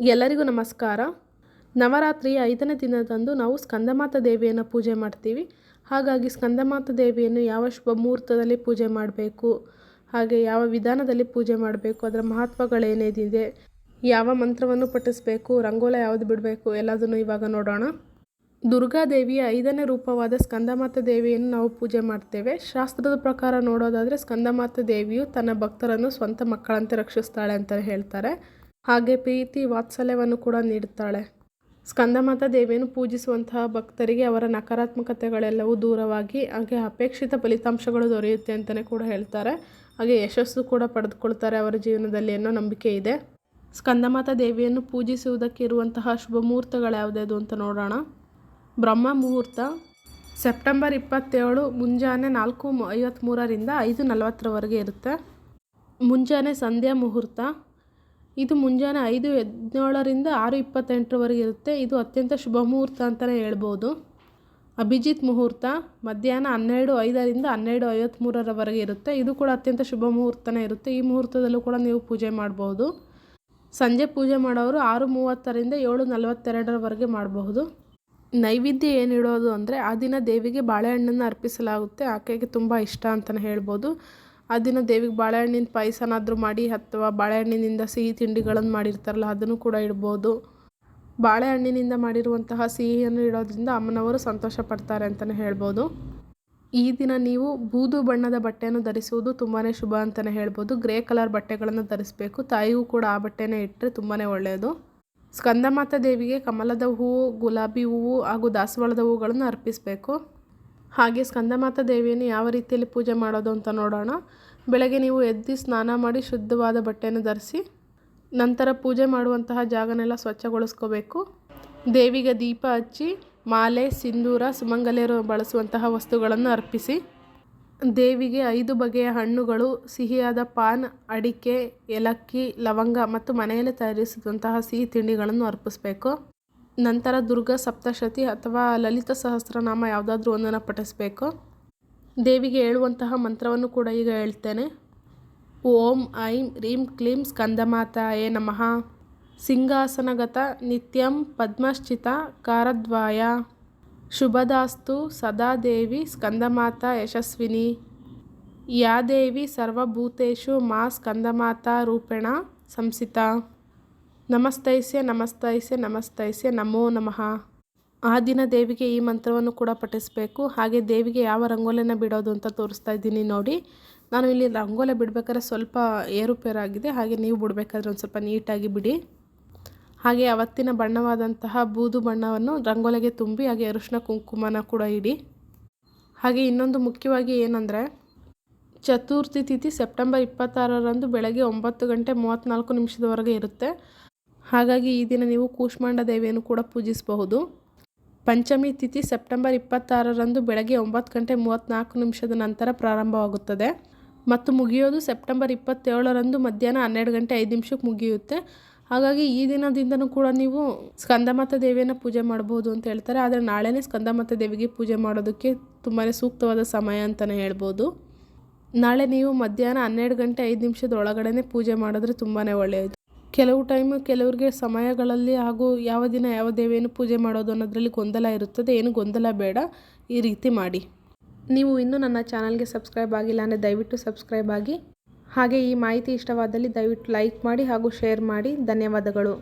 ಎಲ್ಲರಿಗೂ ನಮಸ್ಕಾರ. ನವರಾತ್ರಿಯ ಐದನೇ ದಿನದಂದು ನಾವು ಸ್ಕಂದಮಾತ ದೇವಿಯನ್ನು ಪೂಜೆ ಮಾಡ್ತೀವಿ. ಹಾಗಾಗಿ ಸ್ಕಂದಮಾತ ದೇವಿಯನ್ನು ಯಾವ ಶುಭ ಮುಹೂರ್ತದಲ್ಲಿ ಪೂಜೆ ಮಾಡಬೇಕು, ಹಾಗೆ ಯಾವ ವಿಧಾನದಲ್ಲಿ ಪೂಜೆ ಮಾಡಬೇಕು, ಅದರ ಮಹತ್ವಗಳೇನೇನಿದೆ ಯಾವ ಮಂತ್ರವನ್ನು ಪಠಿಸಬೇಕು, ರಂಗೋಲ ಯಾವುದು ಬಿಡಬೇಕು, ಎಲ್ಲದನ್ನು ಇವಾಗ ನೋಡೋಣ. ದುರ್ಗಾದೇವಿಯ ಐದನೇ ರೂಪವಾದ ಸ್ಕಂದಮಾತ ದೇವಿಯನ್ನು ನಾವು ಪೂಜೆ ಮಾಡ್ತೇವೆ. ಶಾಸ್ತ್ರದ ಪ್ರಕಾರ ನೋಡೋದಾದರೆ ಸ್ಕಂದಮಾತ ದೇವಿಯು ತನ್ನ ಭಕ್ತರನ್ನು ಸ್ವಂತ ಮಕ್ಕಳಂತೆ ರಕ್ಷಿಸ್ತಾಳೆ ಅಂತ ಹೇಳ್ತಾರೆ. ಹಾಗೆ ಪ್ರೀತಿ ವಾತ್ಸಲ್ಯವನ್ನು ಕೂಡ ನೀಡುತ್ತಾಳೆ. ಸ್ಕಂದಮಾತ ದೇವಿಯನ್ನು ಪೂಜಿಸುವಂತಹ ಭಕ್ತರಿಗೆ ಅವರ ನಕಾರಾತ್ಮಕತೆಗಳೆಲ್ಲವೂ ದೂರವಾಗಿ, ಹಾಗೆ ಅಪೇಕ್ಷಿತ ಫಲಿತಾಂಶಗಳು ದೊರೆಯುತ್ತೆ ಅಂತಲೇ ಕೂಡ ಹೇಳ್ತಾರೆ. ಹಾಗೆ ಯಶಸ್ಸು ಕೂಡ ಪಡೆದುಕೊಳ್ತಾರೆ ಅವರ ಜೀವನದಲ್ಲಿ ಅನ್ನೋ ನಂಬಿಕೆ ಇದೆ. ಸ್ಕಂದಮಾತ ದೇವಿಯನ್ನು ಪೂಜಿಸುವುದಕ್ಕೆ ಇರುವಂತಹ ಶುಭ ಮುಹೂರ್ತಗಳು ಯಾವುದ್ಯಾವುದು ಅಂತ ನೋಡೋಣ. ಬ್ರಹ್ಮ ಮುಹೂರ್ತ, ಸೆಪ್ಟೆಂಬರ್ ಇಪ್ಪತ್ತೇಳು, ಮುಂಜಾನೆ ನಾಲ್ಕು ಐವತ್ತ್ಮೂರರಿಂದ ಐದು ನಲವತ್ತರವರೆಗೆ ಇರುತ್ತೆ. ಮುಂಜಾನೆ ಸಂಧ್ಯಾ ಮುಹೂರ್ತ ಇದು ಮುಂಜಾನೆ ಐದು ಹದಿನೇಳರಿಂದ ಆರು ಇಪ್ಪತ್ತೆಂಟರವರೆಗೆ ಇರುತ್ತೆ. ಇದು ಅತ್ಯಂತ ಶುಭ ಮುಹೂರ್ತ ಅಂತಲೇ ಹೇಳ್ಬೋದು. ಅಭಿಜಿತ್ ಮುಹೂರ್ತ ಮಧ್ಯಾಹ್ನ ಹನ್ನೆರಡು ಐದರಿಂದ ಹನ್ನೆರಡು ಐವತ್ತ್ಮೂರರವರೆಗೆ ಇರುತ್ತೆ. ಇದು ಕೂಡ ಅತ್ಯಂತ ಶುಭ ಮುಹೂರ್ತನೇ ಇರುತ್ತೆ. ಈ ಮುಹೂರ್ತದಲ್ಲೂ ಕೂಡ ನೀವು ಪೂಜೆ ಮಾಡ್ಬೋದು. ಸಂಜೆ ಪೂಜೆ ಮಾಡೋರು ಆರು ಮೂವತ್ತರಿಂದ ಏಳು ನಲವತ್ತೆರಡರವರೆಗೆ ಮಾಡಬಹುದು. ನೈವೇದ್ಯ ಏನಿಡೋದು ಅಂದರೆ ಆ ದಿನ ದೇವಿಗೆ ಬಾಳೆಹಣ್ಣನ್ನು ಅರ್ಪಿಸಲಾಗುತ್ತೆ. ಆಕೆಗೆ ತುಂಬ ಇಷ್ಟ ಅಂತಲೇ ಹೇಳ್ಬೋದು. ಆ ದಿನ ದೇವಿಗೆ ಬಾಳೆಹಣ್ಣಿನ ಪಾಯಸನಾದರೂ ಮಾಡಿ ಅಥವಾ ಬಾಳೆಹಣ್ಣಿನಿಂದ ಸಿಹಿ ತಿಂಡಿಗಳನ್ನು ಮಾಡಿರ್ತಾರಲ್ಲ, ಅದನ್ನು ಕೂಡ ಇಡ್ಬೋದು. ಬಾಳೆಹಣ್ಣಿನಿಂದ ಮಾಡಿರುವಂತಹ ಸಿಹಿಯನ್ನು ಇಡೋದ್ರಿಂದ ಅಮ್ಮನವರು ಸಂತೋಷ ಪಡ್ತಾರೆ ಅಂತಲೇ ಹೇಳ್ಬೋದು. ಈ ದಿನ ನೀವು ಬೂದು ಬಣ್ಣದ ಬಟ್ಟೆಯನ್ನು ಧರಿಸುವುದು ತುಂಬಾ ಶುಭ ಅಂತಲೇ ಹೇಳ್ಬೋದು. ಗ್ರೇ ಕಲರ್ ಬಟ್ಟೆಗಳನ್ನು ಧರಿಸಬೇಕು. ತಾಯಿಗೂ ಕೂಡ ಆ ಬಟ್ಟೆನೇ ಇಟ್ಟರೆ ತುಂಬಾ ಒಳ್ಳೆಯದು ಸ್ಕಂದಮಾತ ದೇವಿಗೆ ಕಮಲದ ಹೂವು, ಗುಲಾಬಿ ಹೂವು ಹಾಗೂ ದಾಸವಾಳದ ಹೂಗಳನ್ನು ಅರ್ಪಿಸಬೇಕು. ಹಾಗೆ ಸ್ಕಂದಮಾತ ದೇವಿಯನ್ನು ಯಾವ ರೀತಿಯಲ್ಲಿ ಪೂಜೆ ಮಾಡೋದು ಅಂತ ನೋಡೋಣ. ಬೆಳಗ್ಗೆ ನೀವು ಎದ್ದು ಸ್ನಾನ ಮಾಡಿ ಶುದ್ಧವಾದ ಬಟ್ಟೆಯನ್ನು ಧರಿಸಿ, ನಂತರ ಪೂಜೆ ಮಾಡುವಂತಹ ಜಾಗನೆಲ್ಲ ಸ್ವಚ್ಛಗೊಳಿಸ್ಕೋಬೇಕು. ದೇವಿಗೆ ದೀಪ ಹಚ್ಚಿ, ಮಾಲೆ, ಸಿಂಧೂರ ಸುಮಂಗಲಿಯರು ಬಳಸುವಂತಹ ವಸ್ತುಗಳನ್ನು ಅರ್ಪಿಸಿ. ದೇವಿಗೆ ಐದು ಬಗೆಯ ಹಣ್ಣುಗಳು, ಸಿಹಿಯಾದ ಪಾನ್, ಅಡಿಕೆ, ಏಲಕ್ಕಿ, ಲವಂಗ ಮತ್ತು ಮನೆಯಲ್ಲಿ ತಯಾರಿಸಿದಂತಹ ಸಿಹಿ ತಿಂಡಿಗಳನ್ನು ಅರ್ಪಿಸಬೇಕು. ನಂತರ ದುರ್ಗಾ ಸಪ್ತಶತಿ ಅಥವಾ ಲಲಿತ ಸಹಸ್ರನಾಮ ಯಾವುದಾದ್ರೂ ಒಂದನ್ನು ಪಠಿಸಬೇಕು. ದೇವಿಗೆ ಹೇಳುವಂತಹ ಮಂತ್ರವನ್ನು ಕೂಡ ಈಗ ಹೇಳ್ತೇನೆ. ಓಂ, ಐಂ, ರೀಂ, ಕ್ಲೀಂ, ಸ್ಕಂದಮಾತಾಯೇ ನಮಃ. ಸಿಂಹಾಸನಗತ ನಿತ್ಯಂ ಪದ್ಮಶ್ಚಿತ ಕಾರದ್ವಾಯ. ಶುಭದಾಸ್ತು ಸದಾ ದೇವಿ ಸ್ಕಂದಮಾತಾ ಯಶಸ್ವಿನಿ. ಯಾ ದೇವಿ ಸರ್ವಭೂತೇಶು ಮಾ ಸ್ಕಂದಮಾತಾ ರೂಪೇಣ ಸಂಸಿತ. ನಮಸ್ತೈಸ್ಯ ನಮಸ್ತೈಸ್ಯ ನಮಸ್ತೈಸ್ಯ, ನಮೋ ನಮಃ. ಆ ದಿನ ದೇವಿಗೆ ಈ ಮಂತ್ರವನ್ನು ಕೂಡ ಪಠಿಸಬೇಕು. ಹಾಗೆ ದೇವಿಗೆ ಯಾವ ರಂಗೋಲಿನ ಬಿಡೋದು ಅಂತ ತೋರಿಸ್ತಾ ಇದ್ದೀನಿ ನೋಡಿ. ನಾನು ಇಲ್ಲಿ ರಂಗೋಲೆ ಬಿಡಬೇಕಾದ್ರೆ ಸ್ವಲ್ಪ ಏರುಪೇರಾಗಿದೆ. ಹಾಗೆ ನೀವು ಬಿಡಬೇಕಾದ್ರೆ ಒಂದು ಸ್ವಲ್ಪ ನೀಟಾಗಿ ಬಿಡಿ. ಹಾಗೆ ಅವತ್ತಿನ ಬಣ್ಣವಾದಂತಹ ಬೂದು ಬಣ್ಣವನ್ನು ರಂಗೋಲಿಗೆ ತುಂಬಿ, ಹಾಗೆ ಅರಿಶಿನ ಕುಂಕುಮನ ಕೂಡ ಇಡಿ. ಹಾಗೆ ಇನ್ನೊಂದು ಮುಖ್ಯವಾಗಿ ಏನಂದರೆ, ಚತುರ್ಥಿ ತಿಥಿ ಸೆಪ್ಟೆಂಬರ್ ಇಪ್ಪತ್ತಾರರಂದು ಬೆಳಗ್ಗೆ ಒಂಬತ್ತು ಗಂಟೆ ಮೂವತ್ತ್ನಾಲ್ಕು ನಿಮಿಷದವರೆಗೆ ಇರುತ್ತೆ. ಹಾಗಾಗಿ ಈ ದಿನ ನೀವು ಕೂಷ್ಮಾಂಡ ದೇವಿಯನ್ನು ಕೂಡ ಪೂಜಿಸಬಹುದು. ಪಂಚಮಿ ತಿಥಿ ಸೆಪ್ಟೆಂಬರ್ ಇಪ್ಪತ್ತಾರರಂದು ಬೆಳಗ್ಗೆ ಒಂಬತ್ತು ಗಂಟೆ ಮೂವತ್ತ್ನಾಲ್ಕು ನಿಮಿಷದ ನಂತರ ಪ್ರಾರಂಭವಾಗುತ್ತದೆ. ಮತ್ತು ಮುಗಿಯೋದು ಸೆಪ್ಟೆಂಬರ್ ಇಪ್ಪತ್ತೇಳರಂದು ಮಧ್ಯಾಹ್ನ ಹನ್ನೆರಡು ಗಂಟೆ ಐದು ನಿಮಿಷಕ್ಕೆ ಮುಗಿಯುತ್ತೆ. ಹಾಗಾಗಿ ಈ ದಿನದಿಂದನೂ ಕೂಡ ನೀವು ಸ್ಕಂದಮಾತ ದೇವಿಯನ್ನು ಪೂಜೆ ಮಾಡ್ಬೋದು ಅಂತ ಹೇಳ್ತಾರೆ. ಆದರೆ ನಾಳೆನೇ ಸ್ಕಂದಮಾತ ದೇವಿಗೆ ಪೂಜೆ ಮಾಡೋದಕ್ಕೆ ತುಂಬಾ ಸೂಕ್ತವಾದ ಸಮಯ ಅಂತಲೇ ಹೇಳ್ಬೋದು. ನಾಳೆ ನೀವು ಮಧ್ಯಾಹ್ನ ಹನ್ನೆರಡು ಗಂಟೆ ಐದು ನಿಮಿಷದ ಒಳಗಡೆ ಪೂಜೆ ಮಾಡಿದ್ರೆ ತುಂಬಾ ಒಳ್ಳೆಯದು. ಕೆಲವು ಟೈಮ್ ಕೆಲವ್ರಿಗೆ ಸಮಯಗಳಲ್ಲಿ ಹಾಗೂ ಯಾವ ದಿನ ಯಾವ ದೇವೇನು ಪೂಜೆ ಮಾಡೋದು ಅನ್ನೋದರಲ್ಲಿ ಗೊಂದಲ ಇರುತ್ತದೆ. ಏನು ಗೊಂದಲ ಬೇಡ. ಈ ರೀತಿ ಮಾಡಿ. ನೀವು ಇನ್ನೂ ನನ್ನ ಚಾನಲ್ಗೆ ಸಬ್ಸ್ಕ್ರೈಬ್ ಆಗಿಲ್ಲ ಅಂದರೆ ದಯವಿಟ್ಟು ಸಬ್ಸ್ಕ್ರೈಬ್ ಆಗಿ. ಹಾಗೆ ಈ ಮಾಹಿತಿ ಇಷ್ಟವಾದಲ್ಲಿ ದಯವಿಟ್ಟು ಲೈಕ್ ಮಾಡಿ ಹಾಗೂ ಶೇರ್ ಮಾಡಿ. ಧನ್ಯವಾದಗಳು.